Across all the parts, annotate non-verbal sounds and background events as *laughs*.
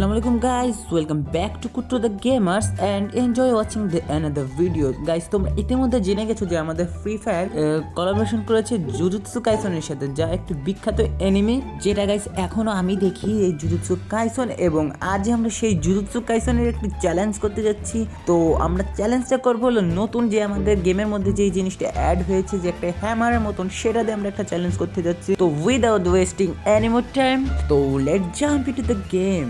Assalamu alaikum guys, welcome back to Kutto the Gamers and enjoy watching the another video. Guys তোমরা ইতিমধ্যে জেনে গেছো যে আমাদের ফ্রি ফায়ার কোলাবোরেশন করেছে জুজুৎসু কাইসনের সাথে যা একটি বিখ্যাত এনিমে যেটা গাইস এখনও আমি দেখি এই জুজুৎসু কাইসন এবং আজ আমরা সেই জুজুৎসু কাইসনের একটি চ্যালেঞ্জ করতে যাচ্ছি। তো আমরা চ্যালেঞ্জটা করব হলো নতুন যে আমাদের গেমের মধ্যে যে জিনিসটা অ্যাড হয়েছে যে একটা হ্যামারের মতন সেটা দিয়ে আমরা একটা চ্যালেঞ্জ করতে যাচ্ছি। তো উইদাউট ওয়েস্টিং এনি টাইম তো let jump into the game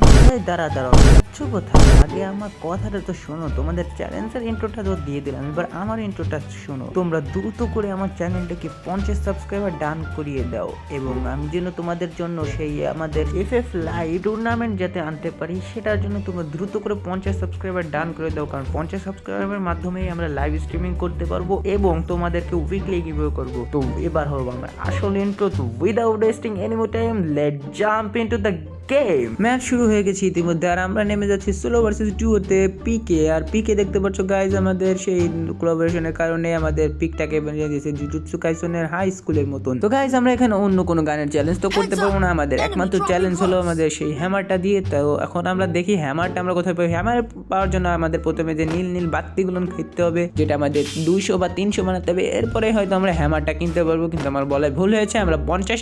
দাঁড়া, দাঁড়াও যাচ্ছ কোথায় আগে আমার কথাটা তো শোনো, তোমাদের চ্যালেঞ্জের ইন্ট্রোটা তো দিয়ে দিলাম। এবার আমার ইন্ট্রোটা শোনো, তোমরা দ্রুত করে আমার চ্যানেলটাকে পঞ্চাশ সাবস্ক্রাইবার ডান করিয়ে দাও এবং আমি যেন তোমাদের জন্য সেই আমাদের এফ এফ লাইভ টুর্নামেন্ট যাতে আনতে পারি, সেটার জন্য তোমরা দ্রুত করে পঞ্চাশ সাবস্ক্রাইবার ডান করে দাও, কারণ পঞ্চাশ সাবস্ক্রাইবারের মাধ্যমেই আমরা লাইভ স্ট্রিমিং করতে পারব এবং তোমাদেরকে উইকলি গিভ করব। তো এবার হব আমরা আসল ইন্ট্রো তো without wasting any more time let jump into the game match শুরু হয়ে গেছে ইতিমধ্যে আর আমরা নেমে যাচ্ছি সোলো ভার্সেস ডুওতে পিকে আর পিকে দেখতে পাচ্ছ গাইজ আমাদের সেই কোলাবোরেশনের কারণে আমাদের পিকটাকে বানিয়ে দিয়েছে জুজুৎসু কাইসনের হাই স্কুলের মতন। তো গাইজ আমরা এখানে অন্য কোনো গানের চ্যালেঞ্জ তো করতে পারব না আমাদের একমাত্র চ্যালেঞ্জ হলো আমাদের সেই হ্যামারটা দিয়ে তো এখন আমরা দেখি হ্যামারটা আমরা কোথায় পাই। হ্যামার পাওয়ার জন্য আমাদের প্রথমে যে নীল নীল বাতিগুলো খেতে হবে যেটা আমাদের দুইশো বা তিনশো বানাতে হবে এরপরে হয়তো আমরা হ্যামারটা কিনতে পারব কিন্তু আমার বলায় ভুল হয়েছে আমরা পঞ্চাশ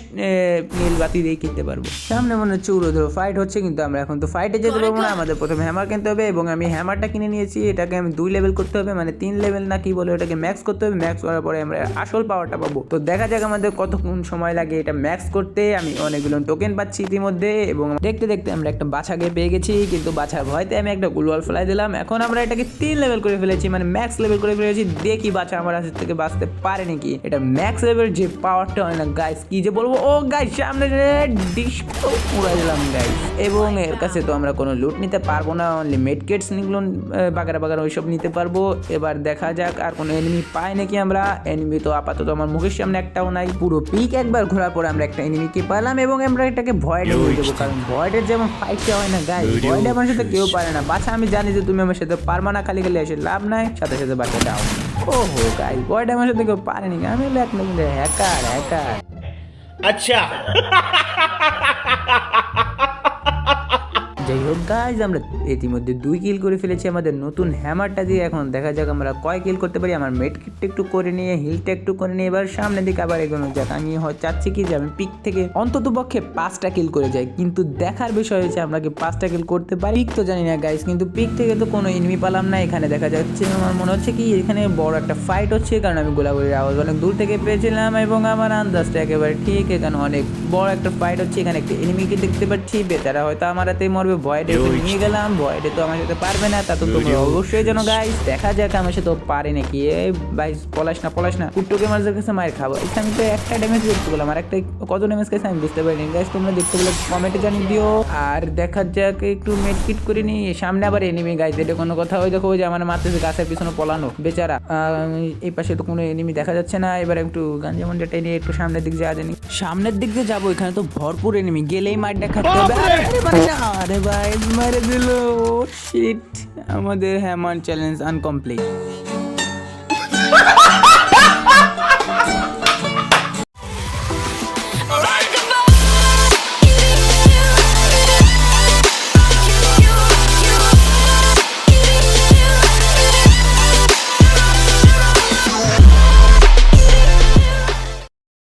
নীল বাতি দিয়ে কিনতে পারব। সামনে মনে হচ্ছে উড়ো ধরো ফাইট হচ্ছে কিন্তু আমরা এখন তো ফাইটে যেতে পারব না। আমাদের প্রথমে হ্যামার কিনতে হবে এবং আমি হ্যামারটা কিনে নিয়েছি। এটাকে আমি দুই লেভেল করতে হবে মানে তিন লেভেল না কি বলে ওটাকে ম্যাক্স করতে হবে। ম্যাক্স করার পরে আমরা আসল পাওয়ারটা পাবো। তো দেখা যাক আমাদের কতক্ষণ সময় লাগে এটা ম্যাক্স করতে। আমি অনেকগুলো টোকেন পাচ্ছি ইতিমধ্যে এবং দেখতে দেখতে আমরা একটা বাছাকে পেয়ে গেছি কিন্তু বাছার ভয়তে আমি একটা গুলওয়াল ফেলাই দিলাম। এখন আমরা এটাকে তিন লেভেল করে ফেলেছি মানে ম্যাক্স লেভেল করে ফেলেছি। দেখি বাছা আমার হাত থেকে বাঁচতে পারে নাকি। এটা ম্যাক্স লেভেল যে পাওয়ারটা হয় না গাইস কি যে বলব? ও গাইস সামনে ডিস্কো উড়াই দিলাম। গাই এবং এর কাছে তো আমরা কোনো লুট নিতে পারব না অনলি মেডকেটস নিগুলো বাগারা বাগারা ওইসব নিতে পারব। এবার দেখা যাক আর কোনো এনিমি পাই নাকি আমরা। এনিমি তো আপাতত আমার মুখের সামনে একটাও নাই। পুরো পিক একবার ঘোরার পরে আমরা একটা এনিমিকে পেলাম এবং আমরা এটাকে ভয়েডে উড়ে দেবো। কারণ ভয়েডের যেমন ফাইটটা হয় না গাই ভয়েডে আমার সাথে কেউ পারে না। বাছা আমি জানি যে তুমি আমার সাথে পারবা না খালি খালি এসে লাভ নাই সাথে সাথে বাচ্চা ডাউন ওহো গাই ভয়েডে আমার সাথে কেউ পারেনি আমি লেখ না হ্যাকার হ্যাকার আচ্ছা। *laughs* যাই হোক গাইজ আমরা ইতিমধ্যে দুই কিল করে ফেলেছি আমাদের নতুন হ্যামারটা দিয়ে। এখন দেখা যাক আমরা কয় কিল করতে পারি। আমার মেড কিটটা একটু করে নিয়ে হিলটা একটু করে নিয়ে, এবার সামনের দিকে আবার এগোনো যাক। আমি চাচ্ছি কি যে আমি পিক থেকে অন্তত পক্ষে পাঁচটা কিল করে যাই। কিন্তু দেখার বিষয় হচ্ছে আমরা কি পাঁচটা কিল করতে পারি? পিক তো জানি না গাইজ কিন্তু পিক থেকে তো কোনো এনিমি পালাম না। এখানে দেখা যাচ্ছে আমার মনে হচ্ছে কি, এখানে বড় একটা ফাইট হচ্ছে, কারণ আমি গোলাগুলির আওয়াজ অনেক দূর থেকে পেয়েছিলাম এবং আমার আন্দাজটা একেবারে ঠিক, এখানে অনেক বড় একটা ফাইট হচ্ছে। এখানে একটা এনিমিকে দেখতে পাচ্ছি, বেচারা হয়তো আমার হাতেই মরবে ভয়েডে নিয়ে গেলাম ভয়েডে তো আমার সাথে পারবে না তা তো তোমরা অবশ্যই যেন গাইস দেখা যাক আমার সাথে পারে নাকি। এই ভাই পলাশ না পলাশ না। কুট্টু গেমার্সের কাছে মায়ের খাব। আমি তো একটা ড্যামেজ দেখতে পেলাম আর একটা কত ড্যামেজ খাইছে আমি বুঝতে পারিনি। গাইস তোমরা দেখতে পেলে কমেন্টে জানিয়ে দিও। আর দেখা যাক একটু মেট কিট করে নি সামনে আবার এনিমি গাইস এটা কোনো কথা ওই দেখো ওই যে আমার মারতেছে গাছের পিছনে পলানো বেচারা। আহ, এই পাশে তো কোনো এনিমি দেখা যাচ্ছে না। এবার একটু গাঞ্জা মঞ্জাটা নিয়ে একটু সামনের দিক যাওয়া জানি সামনের দিক দিয়ে যাব এখানে তো ভরপুর এনিমি গেলেই মারটা খাতে হবে। আরে, ভাই মেরে দিল। শিট আমাদের হ্যামার চ্যালেঞ্জ আনকমপ্লিট